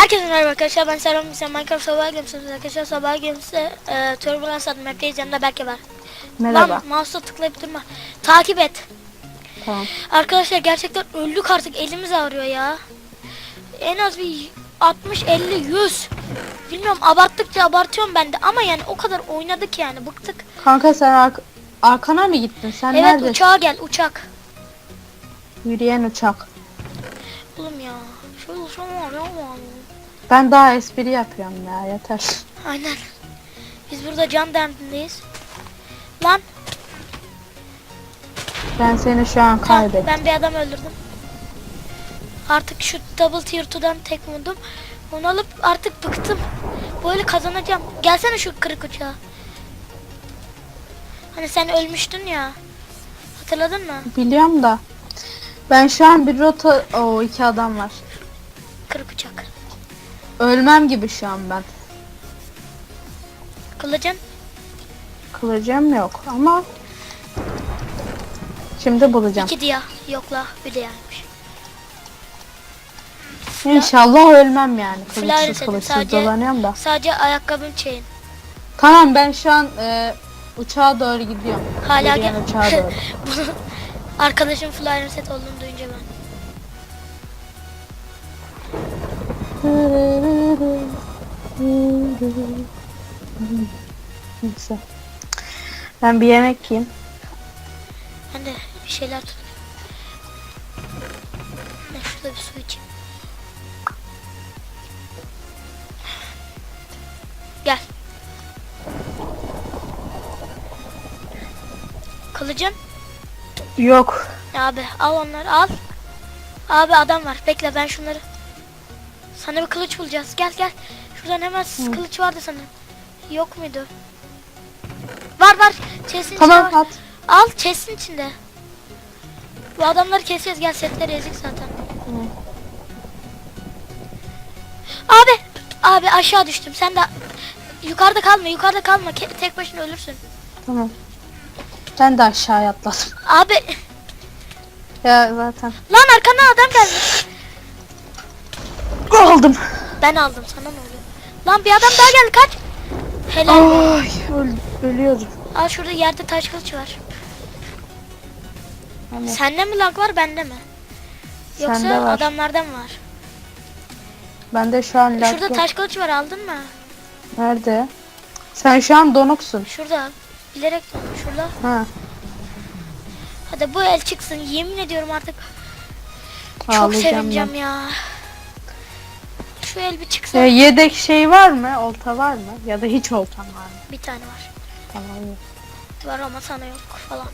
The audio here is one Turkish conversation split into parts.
Herkese merhaba arkadaşlar ben Serhan Bilsen Minecraft Sabah Games'iniz arkadaşlar Sabah Games'te e, Turbulence adlı map'teyiz yanında Berke var. Merhaba. Lan mouse'la tıklayıp durma. Takip et. Tamam. Arkadaşlar gerçekten öldük artık elimiz ağrıyor ya. En az bir 60 50 100. Bilmiyorum abarttıkça abartıyorum ben de ama yani o kadar oynadık yani bıktık. Kanka sen ark- arkana mı gittin? Sen evet neredesin? uçağa gel uçak. Yürüyen uçak. Oğlum ya. Şöyle şöyle var ya. Ben daha espri yapıyorum ya yeter. Aynen. Biz burada can derdindeyiz. Lan Ben seni şu an kaybettim. ben bir adam öldürdüm. Artık şu double tier 2'dan tek vurdum. Onu alıp artık bıktım. Böyle kazanacağım. Gelsene şu kırık uçağa. Hani sen ölmüştün ya. Hatırladın mı? Biliyorum da. Ben şu an bir rota... o iki adam var. Kırık uçak. Ölmem gibi şu an ben. Kılıcın. Kılıcım yok ama... Şimdi bulacağım. iki diye. Yok la bir diyaymış. İnşallah ölmem yani. Kılıçsız kılıçsız sadece- dolanıyorum da. Sadece ayakkabım chain. Tamam ben şu an e, uçağa doğru gidiyorum. Hala Yürüyen gel. uçağa doğru. Bunu arkadaşım fly reset olduğunu duyunca ben. Neyse. Ben bir yemek yiyeyim. Ben de bir şeyler tut. Ben şurada bir su içeyim. Gel. Kılıcın. Yok. Abi al onları al. Abi adam var. Bekle ben şunları. Sana bir kılıç bulacağız. Gel gel. Şuradan hemen Hı. kılıç vardı sana. Yok muydu? Var var. Chest'in içinde Tamam var. at. Al chest'in içinde. Bu adamları keseceğiz. Gel setleri ezik zaten. Abi. Abi aşağı düştüm. Sen de yukarıda kalma. Yukarıda kalma. Ke- tek başına ölürsün. Tamam. Ben de aşağıya atladım. Abi Ya zaten. lan arkana adam gelmiş. Aldım. Ben aldım sana ne oluyor? Lan bir adam daha geldi kaç. Helal. Ay öl ölüyorum. Al şurada yerde taş kılıç var. Hani Sende mi lag var bende mi? Yoksa Sende var. adamlarda mı var? bende şu an lag Şurada yok. taş kılıç var aldın mı? Nerede? Sen şu an donuksun. Şurada. Bilerek şurada. Ha. Hadi bu el çıksın. Yemin ediyorum artık. Çok ağlayacağım sevineceğim ya. Şu el bir çıksa. Ya yedek şey var mı? Olta var mı? Ya da hiç oltan var mı? Bir tane var. Tamam. Var ama sana yok falan.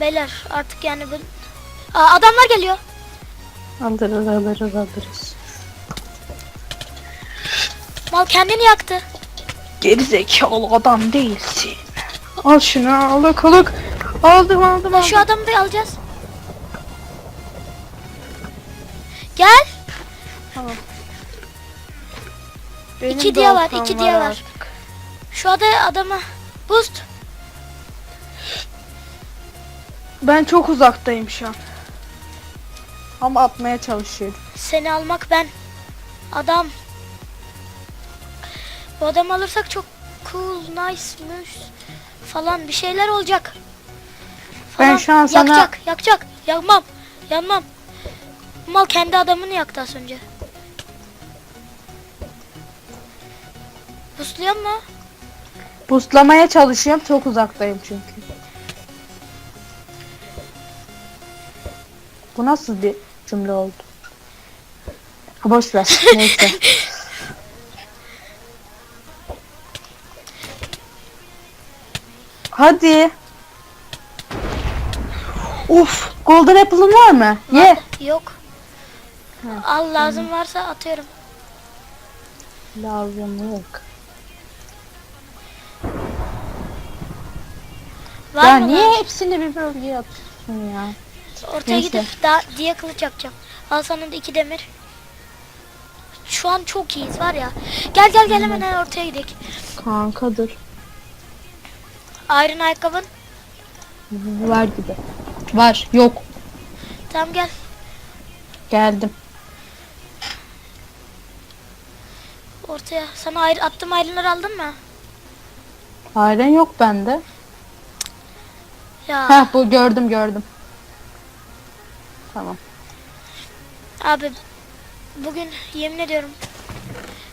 Beyler artık yani bu... Aa, adamlar geliyor. Alırız alırız alırız. Mal kendini yaktı. Gerizekalı adam değilsin. Al şunu alık alık. Aldım aldım aldım. Şu adamı da alacağız. Gel. Tamam. İki Benim de diye var, iki diye var. artık. Şu ada adama boost. Ben çok uzaktayım şu an. Ama atmaya çalışıyorum. Seni almak ben. Adam. Bu adamı alırsak çok cool, nice'mış falan bir şeyler olacak. Ben Falan. şu an sana- Yakacak, yakacak. Yanmam, yanmam. Mal kendi adamını yaktı az önce. Busluyor mu? Boostlamaya çalışıyorum. Çok uzaktayım çünkü. Bu nasıl bir cümle oldu? Ha boş ver. Neyse. Hadi. Uf, Golden Apple'ın var mı? Ye. Yok. Al lazım varsa atıyorum. Lazım yok. Var ya mı niye lan? hepsini bir bölgeye atıyorsun ya? Ortaya Neyse. gidip daha diye kılıç yapacağım. Al sana da iki demir. Şu an çok iyiyiz var ya. Gel gel gel hemen ortaya gidelim. Kanka dur. Iron ayakkabın. Var gibi. Var. Yok. Tamam gel. Geldim. Ortaya. Sana ayrı, attığım ayrıları aldın mı? Halen yok bende. Ya Heh bu gördüm gördüm. Tamam. abi bugün yemin ediyorum.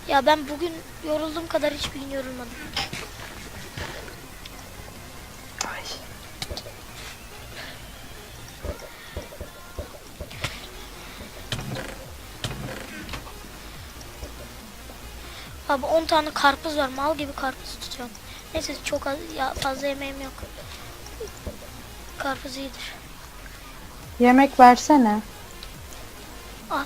Ya ben bugün yorulduğum kadar hiçbir gün yorulmadım. Abi 10 tane karpuz var. Mal gibi karpuz tutuyorum. Neyse çok az, ya fazla yemeğim yok. Karpuz iyidir. Yemek versene. Al.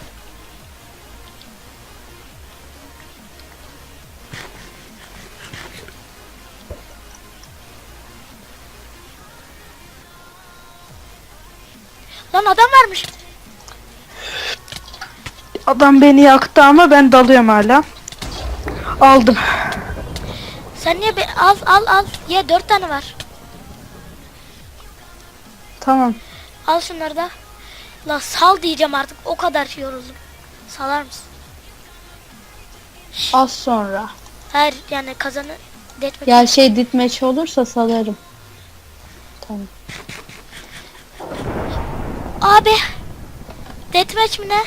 Lan adam varmış. Adam beni yaktı ama ben dalıyorum hala. Aldım. Sen niye be al al al. Ye dört tane var. Tamam. Al şunları da. La sal diyeceğim artık. O kadar yoruldum. Salar mısın? Az sonra. Hayır yani kazanı detmek. Ya şey ditmeç olursa salarım. Tamam. Abi. Deathmatch mi ne?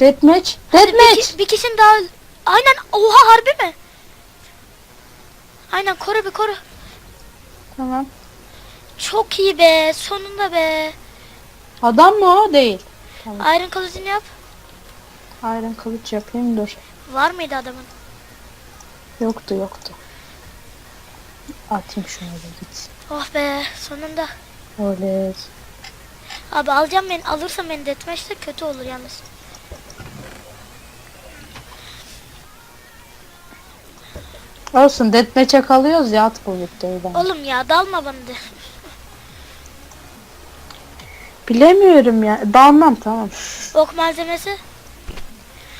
Deathmatch. Bir, Deathmatch. ki- bir kişinin daha öl- Aynen. Oha harbi mi? Aynen koru bir koru. Tamam. Çok iyi be. Sonunda be. Adam mı o? Değil. Iron kılıcını yap. Iron kılıç yapayım dur. Var mıydı adamın? Yoktu yoktu. Atayım şunu da git. Oh be sonunda. Öyle. Abi alacağım beni alırsam beni deathmatch'te kötü olur yalnız. Olsun deathmatch'e kalıyoruz ya at bu videoyu ben. Oğlum ya dalma bana de. Bilemiyorum ya. Dalmam tamam. Ok malzemesi.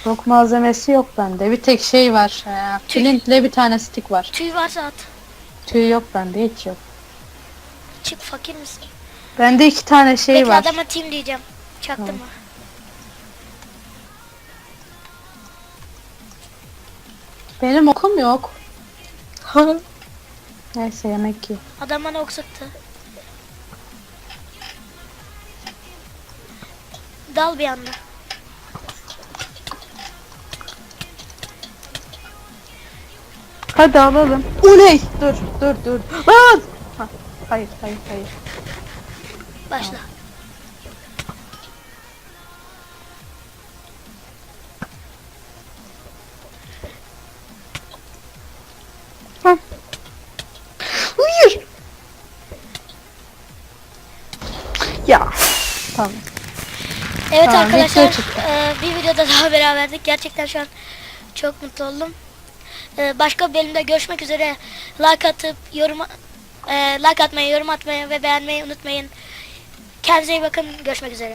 Yok malzemesi yok bende. Bir tek şey var. Ee, Tüy. Flintle bir tane stick var. Tüy varsa at. Tüy yok bende hiç yok. Çık fakir misin? Bende iki tane şey Bekle var. adama team diyeceğim. Çaktırma. Benim okum yok. Neyse yemek ye. Adam bana ok sıktı. Dal bir anda. Hadi alalım. Uley! Dur dur dur. Lan! Ha, hayır hayır hayır. Başla. Ha. Tamam. Evet Tamam, arkadaşlar e, bir videoda daha beraberdik. Gerçekten şu an çok mutlu oldum. E, başka bir bölümde görüşmek üzere. Like atıp yorum e, like atmayı, yorum atmayı ve beğenmeyi unutmayın. Kendinize iyi bakın. Görüşmek üzere.